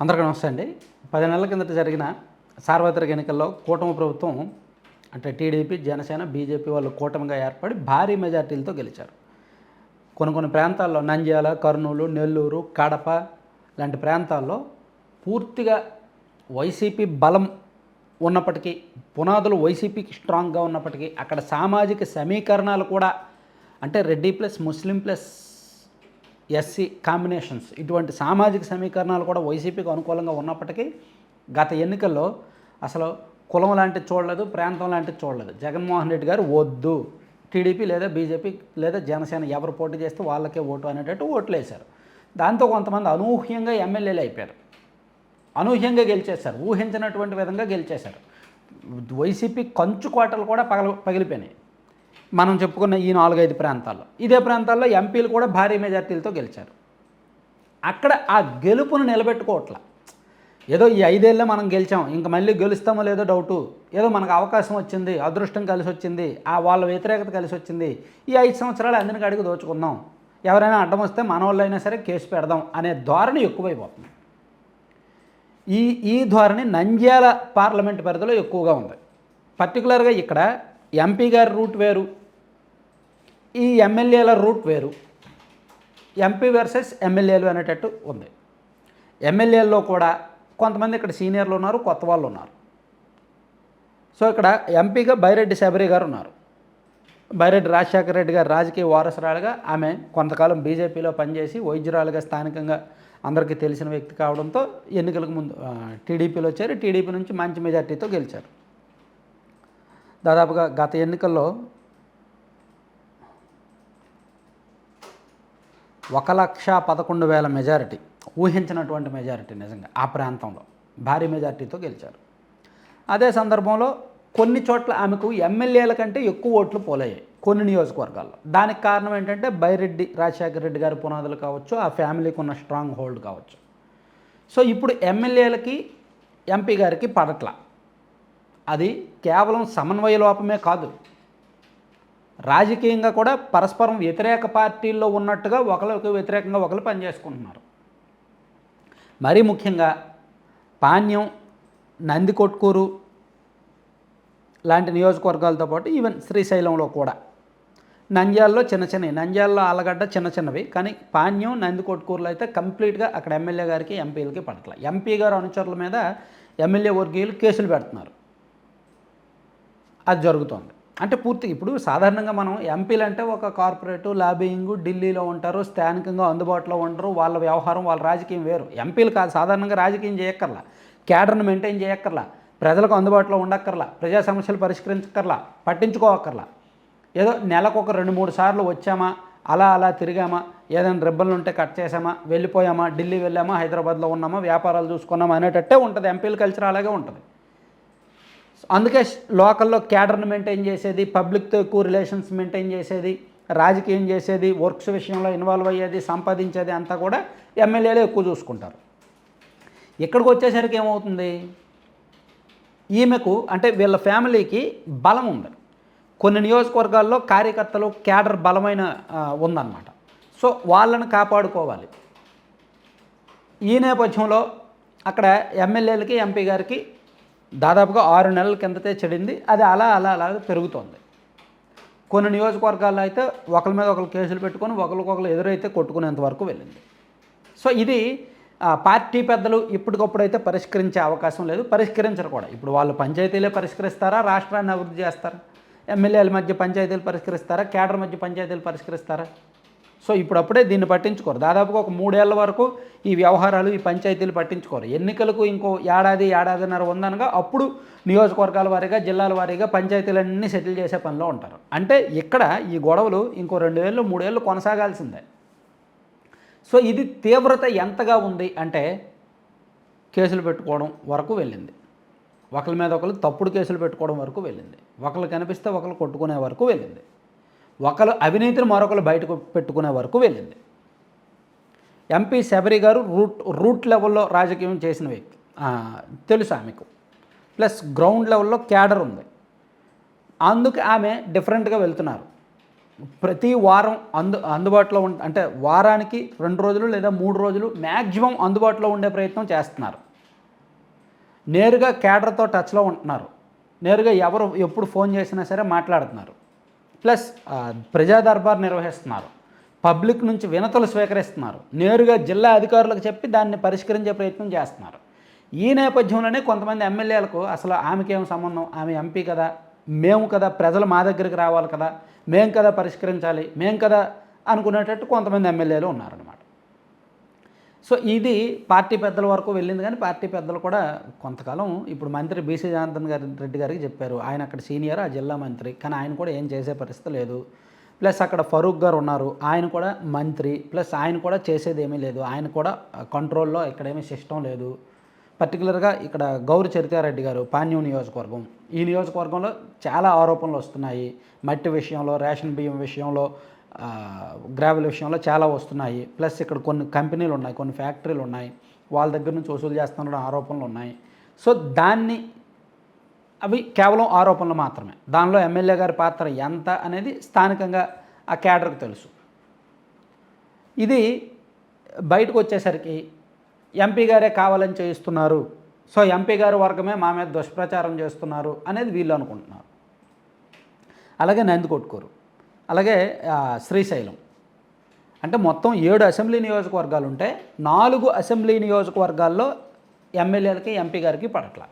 అందరికీ నమస్తే అండి. పది నెలల కిందట జరిగిన సార్వత్రిక ఎన్నికల్లో కూటమి ప్రభుత్వం అంటే టీడీపీ జనసేన బీజేపీ వాళ్ళు కూటమిగా ఏర్పడి భారీ మెజార్టీలతో గెలిచారు. కొన్ని కొన్ని ప్రాంతాల్లో నంద్యాల కర్నూలు నెల్లూరు కడప లాంటి ప్రాంతాల్లో పూర్తిగా వైసీపీ బలం ఉన్నప్పటికీ పునాదులు వైసీపీకి స్ట్రాంగ్గా ఉన్నప్పటికీ అక్కడ సామాజిక సమీకరణాలు కూడా అంటే Reddy plus Muslim plus SC combinations. ఇటువంటి సామాజిక సమీకరణాలు కూడా వైసీపీకి అనుకూలంగా ఉన్నప్పటికీ గత ఎన్నికల్లో అసలు కులం లాంటిది చూడలేదు ప్రాంతం లాంటిది చూడలేదు. జగన్మోహన్ రెడ్డి గారు వద్దు. టీడీపీ లేదా బీజేపీ లేదా జనసేన ఎవరు పోటీ చేస్తే వాళ్ళకే ఓటు అనేటట్టు ఓట్లు వేశారు దాంతో కొంతమంది అనూహ్యంగా ఎమ్మెల్యేలు అయిపోయారు. అనూహ్యంగా గెలిచేశారు. ఊహించినటువంటి విధంగా గెలిచేశారు. వైసీపీ కంచు కోటలు కూడా పగల పగిలిపోయినాయి. మనం చెప్పుకున్న ఈ నాలుగైదు ప్రాంతాల్లో. ఇదే ప్రాంతాల్లో ఎంపీలు కూడా భారీ మెజార్టీలతో గెలిచారు. అక్కడ ఆ గెలుపును నిలబెట్టుకోవట్లా. ఏదో ఈ ఐదేళ్ళే మనం గెలిచాం ఇంక మళ్ళీ గెలుస్తామో లేదో డౌటు. ఏదో మనకు అవకాశం వచ్చింది అదృష్టం కలిసి వచ్చింది ఆ వాళ్ళ వ్యతిరేకత కలిసి వచ్చింది. ఈ ఐదు సంవత్సరాలు అందరిని అడిగి దోచుకుందాం. ఎవరైనా అడ్డం వస్తే మన వాళ్ళైనా సరే కేసు పెడదాం అనే ధోరణి ఎక్కువైపోతుంది. ఈ ఈ ధోరణి నంద్యాల పార్లమెంట్ పరిధిలో ఎక్కువగా ఉంది. పర్టికులర్గా ఇక్కడ ఎంపీ గారి రూట్ వేరు. ఈ ఎమ్మెల్యేల రూట్ వేరు. ఎంపీ వర్సెస్ ఎమ్మెల్యేలు అనేటట్టు ఉంది. ఎమ్మెల్యేల్లో కూడా కొంతమంది ఇక్కడ సీనియర్లు ఉన్నారు కొత్త వాళ్ళు ఉన్నారు. సో ఇక్కడ ఎంపీగా బైరెడ్డి శబరి గారు ఉన్నారు. బైరెడ్డి రాజశేఖర రెడ్డి గారు రాజకీయ వారసురాలుగా ఆమె కొంతకాలం బీజేపీలో పనిచేసి వైద్యురాలుగా స్థానికంగా అందరికీ తెలిసిన వ్యక్తి కావడంతో ఎన్నికలకు ముందు టీడీపీలో వచ్చారు టీడీపీ నుంచి మంచి మెజార్టీతో గెలిచారు. దాదాపుగా గత ఎన్నికల్లో ఒక లక్ష పదకొండు వేల మెజారిటీ ఊహించినటువంటి మెజారిటీ నిజంగా ఆ ప్రాంతంలో. భారీ మెజారిటీతో గెలిచారు. అదే సందర్భంలో కొన్ని చోట్ల ఆమెకు ఎమ్మెల్యేల కంటే ఎక్కువ ఓట్లు పోలయ్యాయి కొన్ని నియోజకవర్గాల్లో. దానికి కారణం ఏంటంటే బైరెడ్డి రాజశేఖర రెడ్డి గారి పునాదులు కావచ్చు ఆ ఫ్యామిలీకి ఉన్న స్ట్రాంగ్ హోల్డ్ కావచ్చు. సో ఇప్పుడు ఎమ్మెల్యేలకి ఎంపీ గారికి పడట్ల. అది కేవలం సమన్వయ లోపమే కాదు. రాజకీయంగా కూడా పరస్పరం వ్యతిరేక పార్టీల్లో ఉన్నట్టుగా ఒకరికి వ్యతిరేకంగా ఒకరు పనిచేసుకుంటున్నారు. మరీ ముఖ్యంగా పాణ్యం నందికొట్కూరు లాంటి నియోజకవర్గాలతో పాటు ఈవెన్ శ్రీశైలంలో కూడా. నంద్యాలలో చిన్న చిన్నవి నంద్యాలలో ఆలగడ్డ చిన్న చిన్నవి కానీ పాణ్యం నందికొట్కూరులో అయితే కంప్లీట్గా అక్కడ ఎమ్మెల్యే గారికి ఎంపీలకి పడట్ల. ఎంపీ గారు అనుచరుల మీద ఎమ్మెల్యే వర్గీయులు కేసులు పెడుతున్నారు. అది జరుగుతోంది. అంటే పూర్తి ఇప్పుడు సాధారణంగా మనం ఎంపీలు అంటే ఒక కార్పొరేటు లాబింగ్ ఢిల్లీలో ఉంటారు స్థానికంగా అందుబాటులో ఉండరు వాళ్ళ వ్యవహారం వాళ్ళ రాజకీయం వేరు. ఎంపీలు కాదు సాధారణంగా రాజకీయం చేయక్కర్లా. క్యాడర్ను మెయింటైన్ చేయక్కర్లా. ప్రజలకు అందుబాటులో ఉండక్కర్లా. ప్రజా సమస్యలు పరిష్కరించక్కర్లా. పట్టించుకోవక్కర్లా. ఏదో నెలకు ఒక రెండు మూడు సార్లు వచ్చామా అలా అలా తిరిగామా ఏదైనా రిబ్బన్లు ఉంటే కట్ చేసామా వెళ్ళిపోయామా ఢిల్లీ వెళ్ళామా హైదరాబాద్లో ఉన్నామా వ్యాపారాలు చూసుకున్నామా అనేటట్టే ఉంటుంది. ఎంపీల కల్చర్ అలాగే ఉంటుంది. అందుకే లోకల్లో క్యాడర్ని మెయింటైన్ చేసేది పబ్లిక్తో ఎక్కువ రిలేషన్స్ మెయింటైన్ చేసేది రాజకీయం చేసేది వర్క్స్ విషయంలో ఇన్వాల్వ్ అయ్యేది సంపాదించేది అంతా కూడా ఎమ్మెల్యేలే ఎక్కువ చూసుకుంటారు. ఇక్కడికి వచ్చేసరికి ఏమవుతుంది? ఈమెకు అంటే వీళ్ళ ఫ్యామిలీకి బలం ఉంది. కొన్ని నియోజకవర్గాల్లో కార్యకర్తలు క్యాడర్ బలమైన ఉందన్నమాట. సో వాళ్ళని కాపాడుకోవాలి. ఈ నేపథ్యంలో అక్కడ ఎమ్మెల్యేలకి ఎంపీ గారికి దాదాపుగా ఆరు నెలల కిందతే చెడింది. అది అలా అలా అలా పెరుగుతోంది. కొన్ని నియోజకవర్గాల్లో అయితే ఒకరి మీద ఒకరు కేసులు పెట్టుకొని ఒకరికొకరు ఎదురైతే కొట్టుకునేంత వరకు వెళ్ళింది. సో ఇది పార్టీ పెద్దలు ఇప్పటికప్పుడైతే పరిష్కరించే అవకాశం లేదు. పరిష్కరించరు కూడా. ఇప్పుడు వాళ్ళు పంచాయతీలే పరిష్కరిస్తారా? రాష్ట్రాన్ని అభివృద్ధి చేస్తారా? ఎమ్మెల్యేల మధ్య పంచాయతీలు పరిష్కరిస్తారా? కేడర్ మధ్య పంచాయతీలు పరిష్కరిస్తారా? సో ఇప్పుడప్పుడే దీన్ని పట్టించుకోరు. దాదాపుగా ఒక మూడేళ్ళ వరకు ఈ వ్యవహారాలు ఈ పంచాయతీలు పట్టించుకోరు. ఎన్నికలకు ఇంకో ఏడాది ఏడాదిన్నర ఉందనగా అప్పుడు నియోజకవర్గాల వారీగా జిల్లాల వారీగా పంచాయతీలన్నీ సెటిల్ చేసే పనిలో ఉంటారు. అంటే ఇక్కడ ఈ గొడవలు ఇంకో రెండు ఏళ్ళు మూడేళ్ళు కొనసాగాల్సిందే. సో ఇది తీవ్రత ఎంతగా ఉంది అంటే కేసులు పెట్టుకోవడం వరకు వెళ్ళింది. ఒకరి మీద ఒకరు తప్పుడు కేసులు పెట్టుకోవడం వరకు వెళ్ళింది. ఒకరు కనిపిస్తే ఒకరు కొట్టుకునే వరకు వెళ్ళింది. ఒకరు అవినీతిని మరొకరు బయటకు పెట్టుకునే వరకు వెళ్ళింది. ఎంపీ శబరి గారు రూట్ రూట్ లెవెల్లో రాజకీయం చేసిన వ్యక్తి. తెలుసు ఆమెకు. ప్లస్ గ్రౌండ్ లెవెల్లో క్యాడర్ ఉంది. అందుకు ఆమె డిఫరెంట్గా వెళ్తున్నారు. ప్రతి వారం అందు అందుబాటులో ఉం అంటే వారానికి రెండు రోజులు లేదా మూడు రోజులు మ్యాక్సిమం అందుబాటులో ఉండే ప్రయత్నం చేస్తున్నారు. నేరుగా క్యాడర్తో టచ్లో ఉంటున్నారు. నేరుగా ఎవరు ఎప్పుడు ఫోన్ చేసినా సరే మాట్లాడుతున్నారు. ప్లస్ ప్రజాదర్బార్ ప్రజా దర్బార్ నిర్వహిస్తున్నారు. పబ్లిక్ నుంచి వినతులు స్వీకరిస్తున్నారు. నేరుగా జిల్లా అధికారులకు చెప్పి దాన్ని పరిష్కరించే ప్రయత్నం చేస్తున్నారు. ఈ నేపథ్యంలోనే కొంతమంది ఎమ్మెల్యేలకు అసలు ఆమెకేం సంబంధం? ఆమె ఎంపీ కదా. మేము కదా. ప్రజలు మా దగ్గరికి రావాలి కదా. మేం కదా పరిష్కరించాలి. మేం కదా అనుకునేటట్టు కొంతమంది ఎమ్మెల్యేలు ఉన్నారనమాట సో ఇది పార్టీ పెద్దల వరకు వెళ్ళింది కానీ పార్టీ పెద్దలు కూడా కొంతకాలం ఇప్పుడు మంత్రి బీసీ జనార్దన్ గారి రెడ్డి గారికి చెప్పారు. ఆయన అక్కడ సీనియర్ ఆ జిల్లా మంత్రి. కానీ ఆయన కూడా ఏం చేసే పరిస్థితి లేదు. ప్లస్ అక్కడ ఫరూక్ గారు ఉన్నారు. ఆయన కూడా మంత్రి. ప్లస్ ఆయన కూడా చేసేది ఏమీ లేదు. ఆయన కూడా కంట్రోల్లో ఇక్కడేమీ సిస్టమ్ లేదు. పర్టికులర్గా ఇక్కడ గౌరి చరితారెడ్డి గారు పాణ్యం నియోజకవర్గం. ఈ నియోజకవర్గంలో చాలా ఆరోపణలు వస్తున్నాయి. మట్టి విషయంలో రేషన్ బియ్యం విషయంలో గ్రావెల్ విషయంలో చాలా వస్తున్నాయి. ప్లస్ ఇక్కడ కొన్ని కంపెనీలు ఉన్నాయి కొన్ని ఫ్యాక్టరీలు ఉన్నాయి. వాళ్ళ దగ్గర నుంచి వసూలు చేస్తున్న ఆరోపణలు ఉన్నాయి. సో దాన్ని అవి కేవలం ఆరోపణలు మాత్రమే. దానిలో ఎమ్మెల్యే గారి పాత్ర ఎంత అనేది స్థానికంగా ఆ క్యాడర్కి తెలుసు. ఇది బయటకు వచ్చేసరికి ఎంపీ గారే కావాలని చేయిస్తున్నారు. సో ఎంపీ గారి వర్గమే మా మీద దుష్ప్రచారం చేస్తున్నారు అనేది వీళ్ళు అనుకుంటున్నారు. అలాగే నందికొట్కూరు అలాగే శ్రీశైలం. అంటే మొత్తం ఏడు అసెంబ్లీ నియోజకవర్గాలు ఉంటాయి నాలుగు అసెంబ్లీ నియోజకవర్గాల్లో ఎమ్మెల్యేలకి ఎంపీ గారికి పడట్ల.